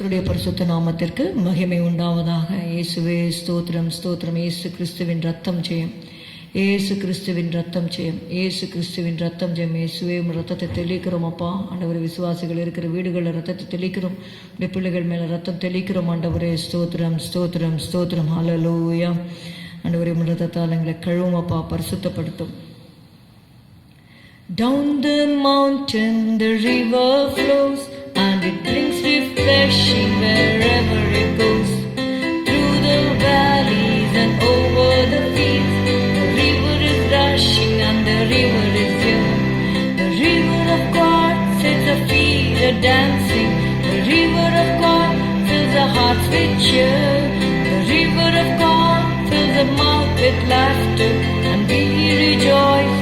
கர்த்தருடைய பரிசுத்த நாமத்திற்கு மகிமை உண்டாவதாக. இயேசுவே ஸ்தோத்திரம் ஸ்தோத்திரம். இயேசு கிறிஸ்துவின் ரத்தம் ஜெயம். ஏசு கிறிஸ்துவின் ரத்தம் ஜெயம். இயேசு கிறிஸ்துவின் ரத்தம் ஜெயம். இயேசுவே ரத்தத்தை தெளிக்கிறோம் அப்பா. ஆண்டவர் விசுவாசிகள் இருக்கிற வீடுகளில் ரத்தத்தை தெளிக்கிறோம். உடைய பிள்ளைகள் மேலே ரத்தம் தெளிக்கிறோம் ஆண்டவரே. ஸ்தோத்திரம் ஸ்தோத்திரம் ஸ்தோத்திரம். ஹலலூயா ஆண்டவரே ரத்தத்தால் எங்களை கழுவும் அப்பா. பரிசுத்தப்படுத்தும். Down the mountain the river flows. Refreshing wherever it goes. Through the valleys and over the fields, the river is rushing and the river is here. The river of God sets the feet a dancing. The river of God fills the hearts with cheer. The river of God fills the mouth with laughter and we rejoice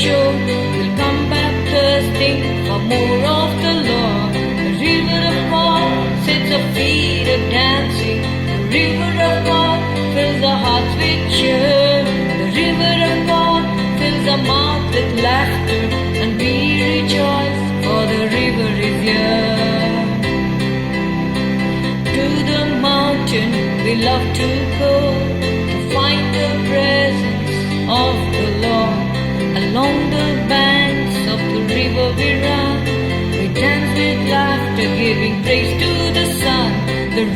shore will come back thirsting for more of the Lord. The river of God sets a feet of dancing. The river of God fills the hearts with cheer. The river of God fills the mouth with laughter, and we rejoice for the river is here. To the mountain we love to go Along the banks of the river we run, we dance with laughter, giving praise to the sun. The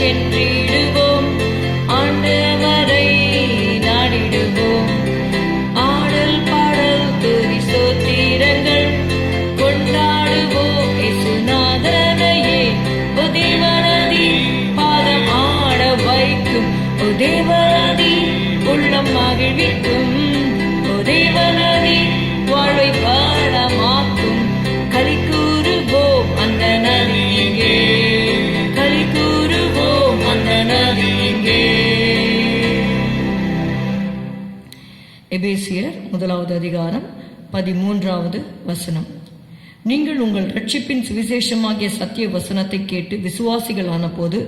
சென்றிடுவோம். ஆண்டவரை நாடிடுவோம். ஆடல் பாடல் துதி சோத்திரங்கள் கொண்டாடுவோம். இசுநாதனையே ஓ பாதம் ஆட வைக்கும். ஓ உள்ளம் மகிழ்விக்கும். ஓ வாழ்வை பாடமா எபேசியர் முதலாவது அதிகாரம் பதிமூன்றாவது வசனம் நீங்கள் உங்கள் ரட்சிப்பின் சுவிசேஷமாகிய சத்திய வசனத்தை கேட்டு விசுவாசிகளான போது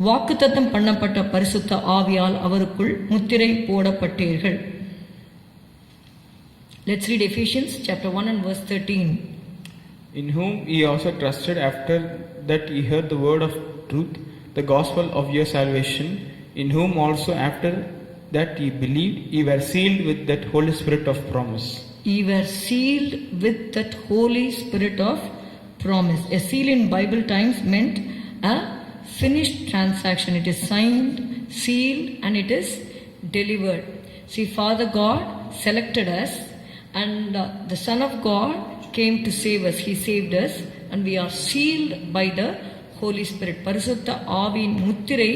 வாக்குத்தத்தம் பண்ணப்பட்ட பரிசுத்த ஆவியால் அவருக்குள் முத்திரை போடப்பட்டீர்கள் Let's read Ephesians chapter 1 and verse 13. In whom ye also trusted after that ye heard the word of truth, the gospel of your salvation, in whom also after that ye believed, ye were sealed with that Holy Spirit of promise. Ye were sealed with that Holy Spirit of promise. A seal in Bible times meant a finished transaction. It is signed, sealed, and it is delivered. See, Father God selected us, and uh, the Son of God came to save us. He saved us, and we are sealed by the Holy Spirit. பரிசுத்த ஆவியின் முத்திரை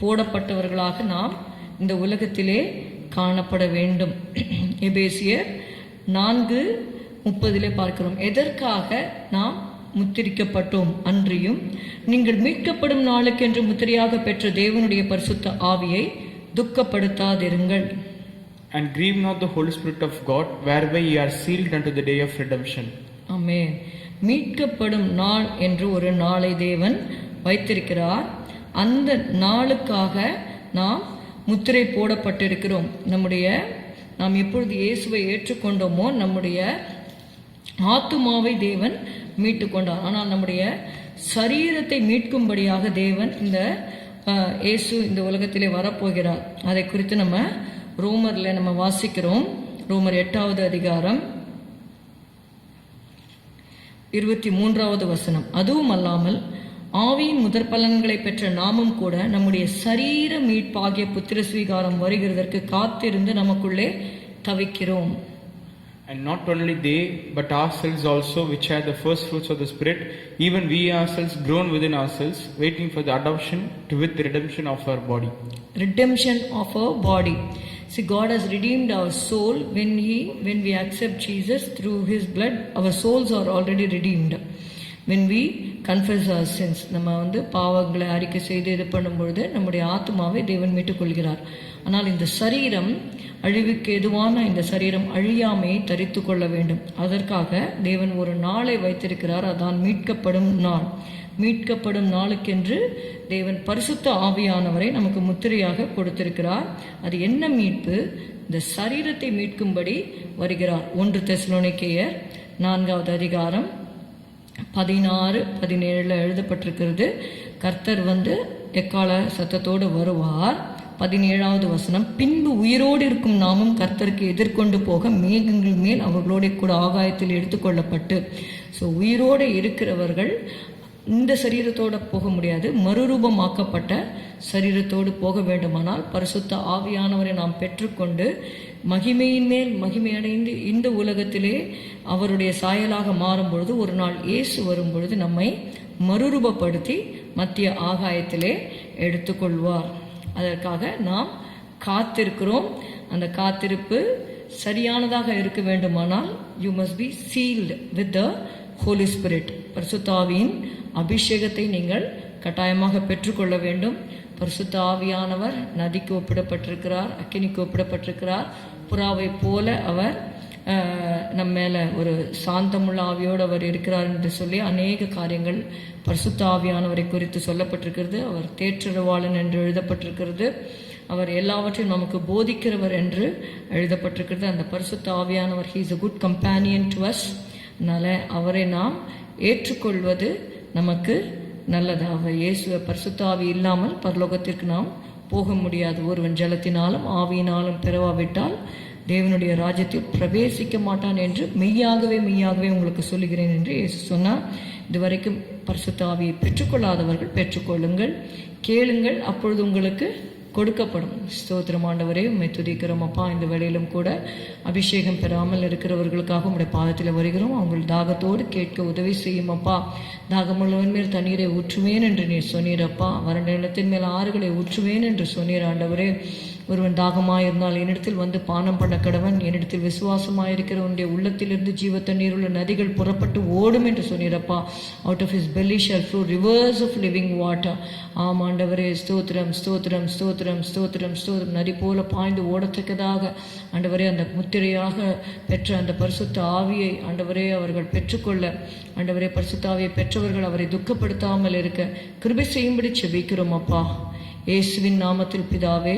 போடப்பட்டவர்களாக நாம் இந்த உலகத்திலே காணப்பட வேண்டும். எபேசியர் நான்கு முப்பதிலே பார்க்கிறோம். எதற்காக நாம் முத்திரிக்கப்பட்டோம் அன்றியும் நீங்கள் மீட்கப்படும் நாளுக்கென்று முத்திரையாக பெற்ற தேவனுடைய பரிசுத்த ஆவியை துக்கப்படுத்தாதிருங்கள். And grieve not the Holy Spirit of God, whereby ye are sealed unto the day of redemption. ஆமென் மீட்கப்படும் நாள் என்று ஒரு நாளை தேவன் வைத்திருக்கிறார். அந்த நாளுக்காக நாம் முத்திரை போடப்பட்டிருக்கிறோம். நம்முடைய நாம் எப்பொழுது இயேசுவை ஏற்றுக்கொண்டோமோ நம்முடைய ஆத்துமாவை தேவன் மீட்டு கொண்டார். ஆனால் நம்முடைய சரீரத்தை மீட்கும்படியாக தேவன் இந்த இயேசு இந்த உலகத்திலே வரப்போகிறார். அதை குறித்து நம்ம ரோமரில் நம்ம வாசிக்கிறோம். ரோமர் எட்டாவது அதிகாரம் இருபத்தி மூன்றாவது வசனம். அதுவும் அல்லாமல் ஆவியின் முதற் பலன்களை பெற்ற நாமும் கூட நம்முடைய சரீர மீட்பாகிய புத்திர ஸ்வீகாரம் வருகிறதற்கு காத்திருந்து நமக்குள்ளே தவிக்கிறோம் And not only they, but ourselves also, which are the first fruits of the Spirit, even we ourselves groan within ourselves, waiting for the adoption to with the redemption of our body. redemption of our body see god has redeemed our soul when he when we accept jesus through his blood our souls are already redeemed when we confess our sins நம்ம வந்து பாவங்களை அறிக்கை செய்து இது பண்ணும்பொழுது நம்முடைய ஆத்மாவை தேவன் மீட்டுக் கொள்கிறார் ஆனால் இந்த சரீரம் அழிவுக்கு எதுவான இந்த சரீரம் அழியாமையை தரித்து கொள்ள வேண்டும். அதற்காக தேவன் ஒரு நாளை வைத்திருக்கிறார் அதான் மீட்கப்படும் நாள். மீட்கப்படும் நாளுக்கென்று தேவன் பரிசுத்த ஆவியானவரை நமக்கு முத்திரையாக கொடுத்திருக்கிறார். அது என்ன மீட்பு? இந்த சரீரத்தை மீட்கும்படி வருகிறார். ஒன்று தெசலோனிக்கேயர் நான்காவது அதிகாரம் பதினாறு பதினேழில் எழுதப்பட்டிருக்கிறது. கர்த்தர் வந்து எக்கால சத்தத்தோடு வருவார். பதினேழாவது வசனம் பின்பு உயிரோடு இருக்கும் நாமும் கர்த்தருக்கு எதிர்கொண்டு போக மேகங்கள் மேல் அவர்களோட கூட ஆகாயத்தில் எடுத்துக்கொள்ளப்பட்டு ஸோ உயிரோடு இருக்கிறவர்கள் இந்த சரீரத்தோடு போக முடியாது. மறுரூபமாக்கப்பட்ட சரீரத்தோடு போக வேண்டுமானால் பரிசுத்த ஆவியானவரை நாம் பெற்றுக்கொண்டு மகிமையின் மேல் மகிமையடைந்து இந்த உலகத்திலே அவருடைய சாயலாக மாறும் பொழுது ஒரு நாள் இயேசு வரும் பொழுது நம்மை மறுரூபப்படுத்தி மத்திய ஆகாயத்திலே எடுத்துக்கொள்வார். அதற்காக நாம் காத்திருக்கிறோம். அந்த காத்திருப்பு சரியானதாக இருக்க வேண்டுமானால் you must be sealed with the holy spirit பரிசுத்தாவியின் அபிஷேகத்தை நீங்கள் கட்டாயமாக பெற்றுக்கொள்ள வேண்டும். பரிசுத்த ஆவியானவர் நதிக்கு ஒப்பிடப்பட்டிருக்கிறார் அக்கினிக்கு ஒப்பிடப்பட்டிருக்கிறார். புறாவை போல அவர் நம்ம மேலே ஒரு சாந்தமுள்ள ஆவியோடு அவர் இருக்கிறார் என்று சொல்லி அநேக காரியங்கள் பரிசுத்த ஆவியானவரை குறித்து சொல்லப்பட்டிருக்கிறது. அவர் தேற்றரவாளன் என்று எழுதப்பட்டிருக்கிறது. அவர் எல்லாவற்றையும் நமக்கு போதிக்கிறவர் என்று எழுதப்பட்டிருக்கிறது. அந்த பரிசுத்த ஆவியானவர் he's a good companion to us அதனால் அவரை நாம் ஏற்றுக்கொள்வது நமக்கு நல்லதாக. இயேசு பரிசுத்தாவி இல்லாமல் பரலோகத்திற்கு நாம் போக முடியாது. ஒருவன் ஜலத்தினாலும் ஆவியினாலும் பிறவாவிட்டால் தேவனுடைய ராஜ்யத்தில் பிரவேசிக்க மாட்டான் என்று மெய்யாகவே மெய்யாகவே உங்களுக்கு சொல்லுகிறேன் என்று இயேசு சொன்னார். இதுவரைக்கும் பரிசுத்தாவியை பெற்றுக்கொள்ளாதவர்கள் பெற்றுக்கொள்ளுங்கள். கேளுங்கள். அப்பொழுது உங்களுக்கு கொடுக்கப்படும். ஸ்தோத்திரம் ஆண்டவரே உம்மை துதிக்கிறோம் அப்பா. இந்த வேளையிலும் கூட அபிஷேகம் பெறாமல் இருக்கிறவர்களுக்காக உங்களுடைய பாதத்தில் வருகிறோம். அவங்கள் தாகத்தோடு கேட்க உதவி செய்யும் அப்பா. தாகமுள்ளவன் மேல் தண்ணீரை ஊற்றுவேன் என்று நீர் சொன்னீரப்பா வறண்ட நிலத்தின் மேல் ஆறுகளை ஊற்றுவேன் என்று சொன்னீர் ஆண்டவரே. ஒருவன் தாகமாயிருந்தால் என்னிடத்தில் வந்து பானம் பண்ண கடவன். என்னிடத்தில் விசுவாசமாயிருக்கிற உன்னுடைய உள்ளத்திலிருந்து ஜீவ தண்ணீர் உள்ள நதிகள் புறப்பட்டு ஓடும் என்று சொன்னீரப்பா. Out of his belly shall flow rivers of living water ஆம் ஆண்டவரே ஸ்தோத்திரம் ஸ்தோத்திரம் ஸ்தோத்திரம் ஸ்தோத்திரம் ஸ்தோத்திரம். நதி போல பாய்ந்து ஓடத்தக்கதாக ஆண்டவரே அந்த முத்திரையாக பெற்ற அந்த பரிசுத்த ஆவியை ஆண்டவரே அவர்கள் பெற்றுக்கொள்ள. ஆண்டவரே பரிசுத்த ஆவியை பெற்றவர்கள் அவரை துக்கப்படுத்தாமல் இருக்க கிருபை செய்யும்படி செபிக்கிறோம் அப்பா. இயேசுவின் நாமத்தில் பிதாவே